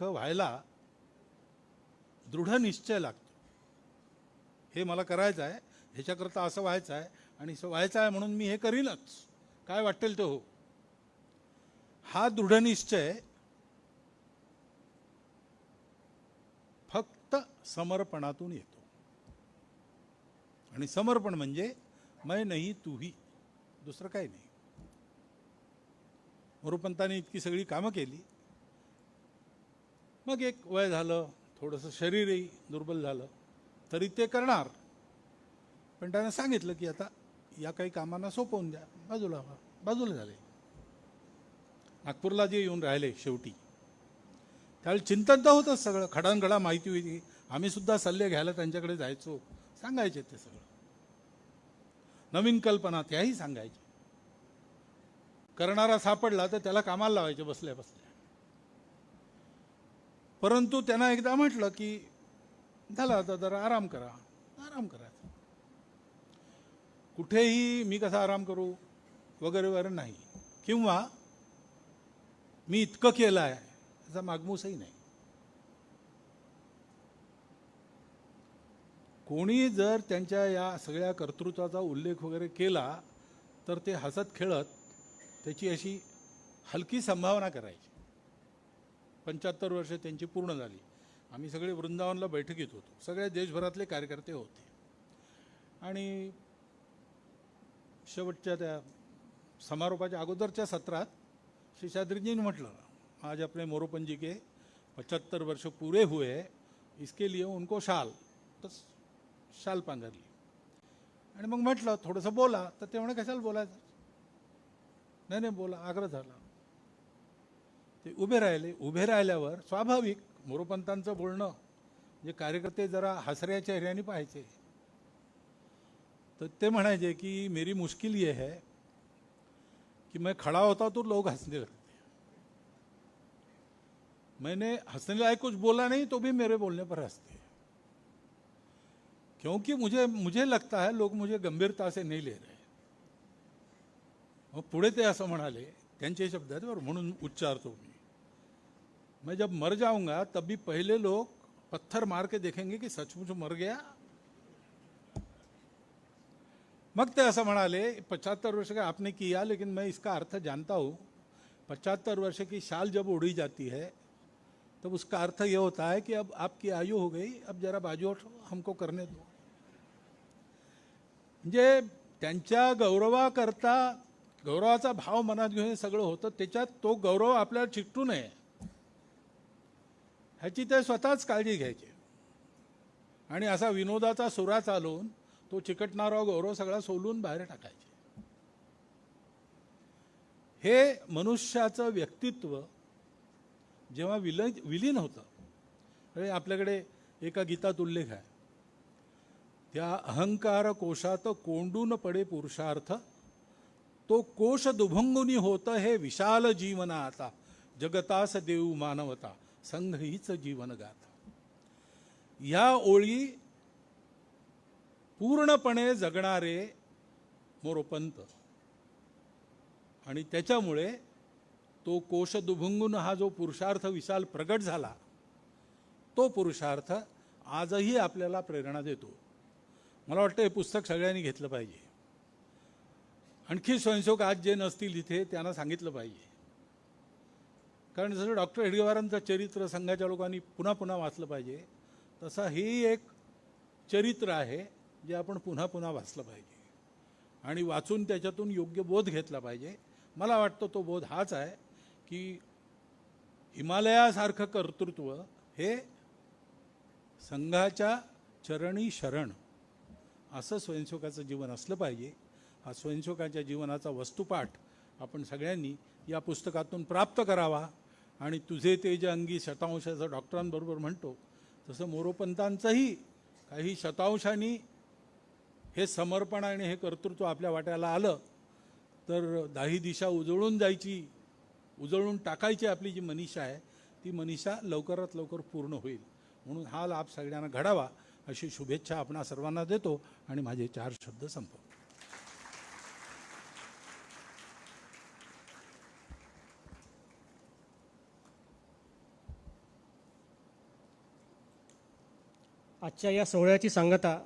सारखं व्हायला दृढ निश्चय लागतो. हे मला करायचं आहे ह्याच्याकरता असं व्हायचं आहे आणि असं व्हायचं आहे म्हणून मी हे करीनच. काय वाटेल ते हो. हा दृढ निश्चय फक्त समर्पणातून येतो. आणि समर्पण म्हणजे मै नाही तूही दुसरं काही नाही. मोरुपंतांनी इतकी सगळी कामं केली. मग एक वय झालं थोडंसं शरीरही दुर्बल झालं तरी ते करणार. पण त्यानं सांगितलं की आता या काही कामांना सोपवून द्या. बाजूला व्हा. बाजूला झाले. नागपूरला जे येऊन राहिले शेवटी त्यावेळी चिंतन तर होतंच सगळं. खडानखडा माहिती होती. आम्ही सुद्धा सल्ले घ्यायला त्यांच्याकडे जायचो. सांगायचे ते सगळं. नवीन कल्पना त्याही सांगायच्या करणारा सापडला तर त्याला कामाला लावायचे बसल्या बसल्या. परंतु त्यांना एकदा म्हटलं की झालं आता जरा आराम करा आराम करायचा कुठेही मी कसा आराम करू? वगैरे वगैरे नाही. किंवा मी इतकं केलं आहे त्याचा मागमूसही नाही. कोणी जर त्यांच्या या सगळ्या कर्तृत्वाचा उल्लेख वगैरे केला तर ते हसत खेळत त्याची अशी हलकी संभावना करायची. पंच्याहत्तर वर्ष त्यांची पूर्ण झाली. आम्ही सगळे वृंदावनला बैठकीत होतो. सगळे देशभरातले कार्यकर्ते होते. आणि शेवटच्या त्या समारोपाच्या अगोदरच्या सत्रात शेषाद्रीजीने म्हटलं आज आपले मोरोपंजी के पचहत्तर वर्ष पूरे हुए इसके लिए उनको शाल. तर शाल पांघरली. आणि मग म्हटलं थोडंसं बोला. तर ते म्हणे कशाला बोलायचं? नाही नाही बोला. आग्रह झाला. ते उभे राहिले. उभे राहिल्यावर स्वाभाविक मोरोपंतांचं बोलणं जे कार्यकर्ते जरा हसऱ्या चेहऱ्याने पाहायचे. तर ते म्हणायचे की मेरी मुश्किल ये है कि मैं खड़ा होता तो लोग हंसने लगते मैंने हंसने लायक कुछ बोला नहीं तो भी मेरे बोलने पर हंसते क्योंकि मुझे मुझे लगता है लोग मुझे गंभीरता से नहीं ले रहे मग पुढे ते असं म्हणाले त्यांचे शब्द आहेत बरोबर म्हणून उच्चारतो मी. मैं जब मर जाऊँगा, तब भी पहले लोग पत्थर मार के देखेंगे कि सचमुच मर गया। मग ते असं म्हणाले, पचहत्तर वर्ष का आपने किया, लेकिन मैं इसका अर्थ जानता हूँ। पचहत्तर वर्ष की शाल जब उड़ी जाती है, तब उसका अर्थ यह होता है कि अब आपकी आयु हो गई, अब जरा बाजू हमको करने दो। म्हणजे त्यांच्या गौरवाकरता, गौरवाचा भाव मनात घेऊन सगळं होतं, त्याच्यात तो गौरव आपल्याला चिकटू नये. ह्याची ते स्वतःच काळजी घ्यायची. आणि असा विनोदाचा सुरा चालवून तो चिकटणारा गौरव सगळा सोलून बाहेर टाकायचे. हे मनुष्याचं व्यक्तित्व जेव्हा विल विलीन होतं अरे आपल्याकडे एका गीतात उल्लेख आहे त्या अहंकार कोशात कोंडून पडे पुरुषार्थ तो कोश दुभंगुनी होतं हे विशाल जीवन आता जगतास देऊ मानवता. संघ हीच जीवनगाथ. या ओळी पूर्णपणे जगणारे मोरोपंत. आणि त्याच्यामुळे तो कोश दुभंगून हा जो पुरुषार्थ विशाल प्रगट झाला तो पुरुषार्थ आजही आपल्याला प्रेरणा देतो. मला वाटतं हे पुस्तक सगळ्यांनी घेतलं पाहिजे. आणखी स्वयंसेवक आज जे नसतील इथे त्यांना सांगितलं पाहिजे. कारण जसं डॉक्टर हेडगेवारांचं चरित्र संघाच्या लोकांनी पुन्हा पुन्हा वाचलं पाहिजे तसा ही एक चरित्र आहे जे आपण पुन्हा पुन्हा वाचलं पाहिजे. आणि वाचून त्याच्यातून योग्य बोध घेतला पाहिजे. मला वाटतं तो बोध हाच आहे की हिमालयासारखं कर्तृत्व हे संघाच्या चरणी शरण असं स्वयंसेवकाचं जीवन असलं पाहिजे. हा स्वयंसेवकाच्या जीवनाचा वस्तुपाठ आपण सगळ्यांनी या पुस्तकातून प्राप्त करावा. आणि तुझे तेज अंगी शतांशाचं डॉक्टरांबरोबर म्हणतो तसं मोरोपंतांचंही काही शतांशांनी हे समर्पण आणि हे कर्तृत्व आपल्या वाट्याला आलं तर दाही दिशा उजळून जायची उजळून टाकायची आपली जी मनीषा आहे ती मनीषा लवकरात लवकर पूर्ण होईल. म्हणून हा लाभ सगळ्यांना घडावा अशी शुभेच्छा आपणा सर्वांना देतो आणि माझे चार शब्द संपवतो. आजच्या या सोहळ्याची सांगता